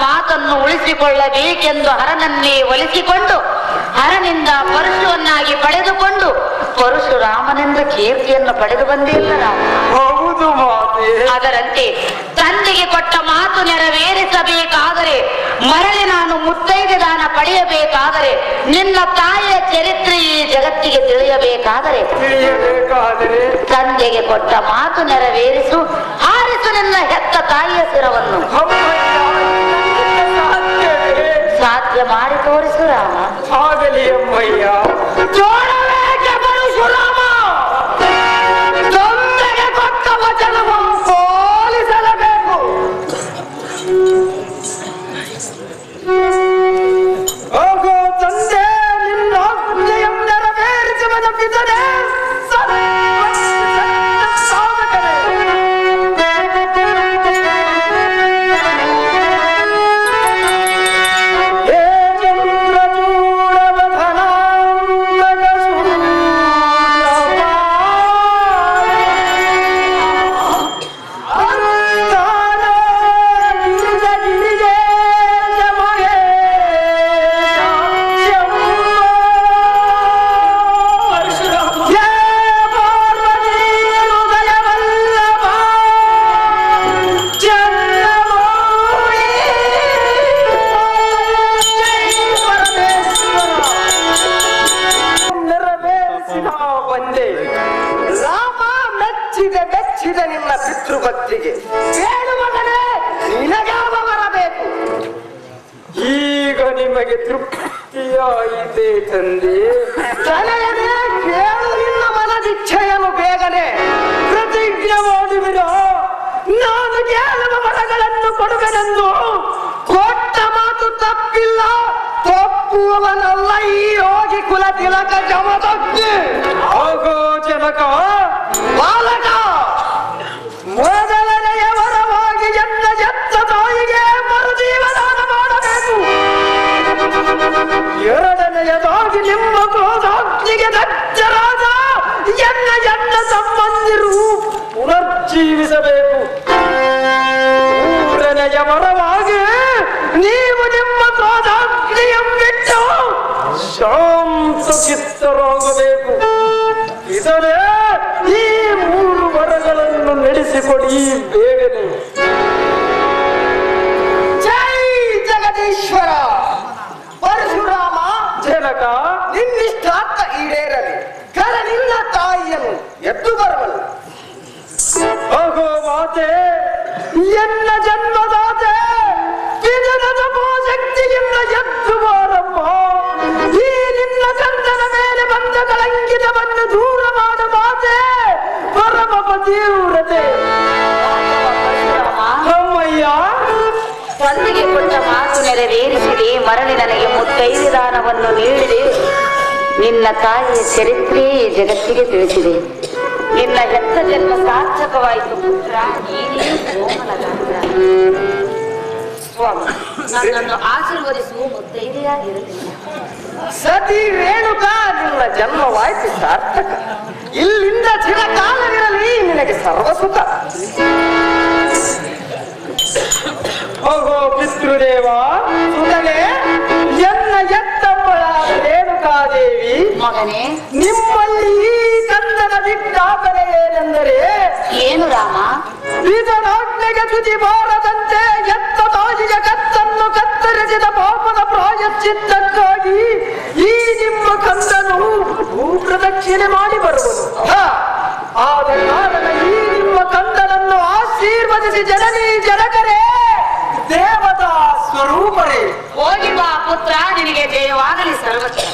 ಮಾತನ್ನು ಉಳಿಸಿಕೊಳ್ಳಬೇಕೆಂದು ಹರನನ್ನೇ ಒಲಿಸಿಕೊಂಡು ಹರನಿಂದ ಪರಶುವನ್ನಾಗಿ ಪಡೆದುಕೊಂಡು ಪರಶುರಾಮನೆಂದ ಕೀರ್ತಿಯನ್ನು ಪಡೆದು ಬಂದಿಲ್ಲ ಹೌದು ಅದರಂತೆ ತಂದೆಗೆ ಕೊಟ್ಟ ಮಾತು ನೆರವೇರಿಸಬೇಕಾದರೆ ಮರಳಿ ನಾನು ಮುತ್ತೈದೆ ದಾನ ಪಡೆಯಬೇಕಾದರೆ ನಿನ್ನ ತಾಯಿಯ ಚರಿತ್ರೆ ಈ ಜಗತ್ತಿಗೆ ತಿಳಿಯಬೇಕಾದರೆ ತಿಳಿಯಬೇಕಾದರೆ ತಂದೆಗೆ ಕೊಟ್ಟ ಮಾತು ನೆರವೇರಿಸು. ಹಾರಿಸು ಹೆತ್ತ ತಾಯಿಯ ಸಿರವನ್ನು? ಸಾಧ್ಯ ಮಾಡಿ ತೋರಿಸು ರಾಮ. ಆಗಲಿ ಅಮ್ಮಯ್ಯ. ಮೆಚ್ಚಿದೆ ನಿನ್ನ ಪಿತೃಭಕ್ತಿಗೆ. ಹೇಳು ಮಗನೇ ನಿನಗಾವ ಬರಬೇಕು ಈಗ ನಿಮಗೆ ತೃಪ್ತಿಯಾಯಿತೆ ತಂದೆ ಕೇಳು ನಿನ್ನ ಮನದಿಚ್ಛೆಯನ್ನು ಬೇಗನೆ. ಪ್ರತಿಜ್ಞೆ ಮಾಡುವಿರ ನಾನು ಕೇಳುವ ವರಗಳನ್ನು ಕೊಡುವೆನೆಂದು. ಕೊಟ್ಟ ಮಾತು ತಪ್ಪಿಲ್ಲ. ತಪ್ಪುವವನಲ್ಲ ಈ ಯೋಗಿ ಕುಲ ತಿಲಕ ಜಮದಕ್ಕೆ ಹೋಗೋ ಜನಕ ಬಾಲಕ ಎರಡನೆಯದಾಗಿ ನಿಮ್ಮ ಕ್ರೋಧಾಗ್ನಿಗೆ ದಜ್ಜರಾದ ಎನ್ನ ಎನ್ನ ಸಂಬಂಧಿರು ಪುನರ್ಜೀವಿಸಬೇಕು. ಮೂರನೆಯ ವರವಾಗಿ ನೀವು ನಿಮ್ಮ ಕ್ರೋಧಾಗ್ನಿಯನ್ನಿಟ್ಟು ಶಾಂತ ಚಿತ್ತರಾಗಬೇಕು. ಇದರೇ ಈ ಮೂರು ವರಗಳನ್ನು ನಡೆಸಿಕೊಡಿ ಎದ್ದು ಬರುವಳು ಹೋಗೋ ಮಾತೆ ಎನ್ನ ಜನ್ಮದಾತೆ ವಿಜನದ ಶಕ್ತಿಯಿಂದ ಎದ್ದು ಬಾರಮ್ಮ. ಈ ನಿನ್ನ ಚಂದನ ಮೇಲೆ ಬಂದ ಕಳಂಕಿತವನ್ನು ದೂರ ಮಾಡ ಮಾತೆ. ಪರಮ ಪತಿವ್ರತೆ ಅಮ್ಮಯ್ಯ. ತಂದೆಗೆ ಕೊಟ್ಟ ಮಾತು ನೆರವೇರಿಸಿದೆ. ಮರಳಿ ನನಗೆ ಮುತ್ತೈದು ದಾನವನ್ನು ನೀಡಿದೆ. ನಿನ್ನ ತಾಯಿಯ ಚರಿತ್ರೆ ಜಗತ್ತಿಗೆ ತಿಳಿಸಿದೆ. ನಿನ್ನ ಎತ್ತ ಜನ್ಮ ಸಾರ್ಥಕವಾಯಿತು ಪುತ್ರ? ನೀನೇ ಕೋಮಲಗಾತ್ರ. ಸ್ವಾಮಿ ನನ್ನನ್ನು ಆಶೀರ್ವದಿಸುವ ಮುತ್ತೈದೆಯಾಗಿರಲಿಲ್ಲ ಸತಿ ರೇಣುಕಾ ನಿನ್ನ ಜನ್ಮವಾಯಿತು ಸಾರ್ಥಕ. ಇಲ್ಲಿಂದ ಚಿರಕಾಲವಿರಲಿ ನಿನಗೆ ಸರ್ವಸುತ ಹೋಗೋ ಪಿತೃದೇವ ಸುಡಲೆ ಎನ್ನ ಎತ್ತಮ್ಮಳಾದ ರೇಣುಕಾದೇವಿ ಮಗನೇ ನಿಮ್ಮಲ್ಲಿ ಈ ಕಂದನ ವಿಜ್ಞಾಪನೆ ಏನೆಂದರೆ ಏನು ರಾಮ? ಇದನಾಜ್ಞೆಗೆ ತುದಿ ಬಾರದಂತೆ ಎತ್ತ ತಾಯಿಗೆ ಕತ್ತನ್ನು ಕತ್ತರಿಸಿದ ಪಾಪದ ಪ್ರಾಯಶ್ಚಿತ್ತಕ್ಕಾಗಿ ಈ ನಿಮ್ಮ ಕಂದನು ಭೂಪ್ರದಕ್ಷಿಣೆ ಮಾಡಿ ಬರುವುದು ಆದ ಕಾರಣ ಈ ನಿಮ್ಮ ಕಂದನನ್ನು ಆಶೀರ್ವದಿಸಿ ಜನನಿ ಜನಕರೇ ದೇವತಾ ಸ್ವರೂಪರೇ. ಹೋಗಿ ಬಾ ಪುತ್ರ ನಿನಗೆ ದೇವಾಗಲಿ ಸರ್ವತ್ರ.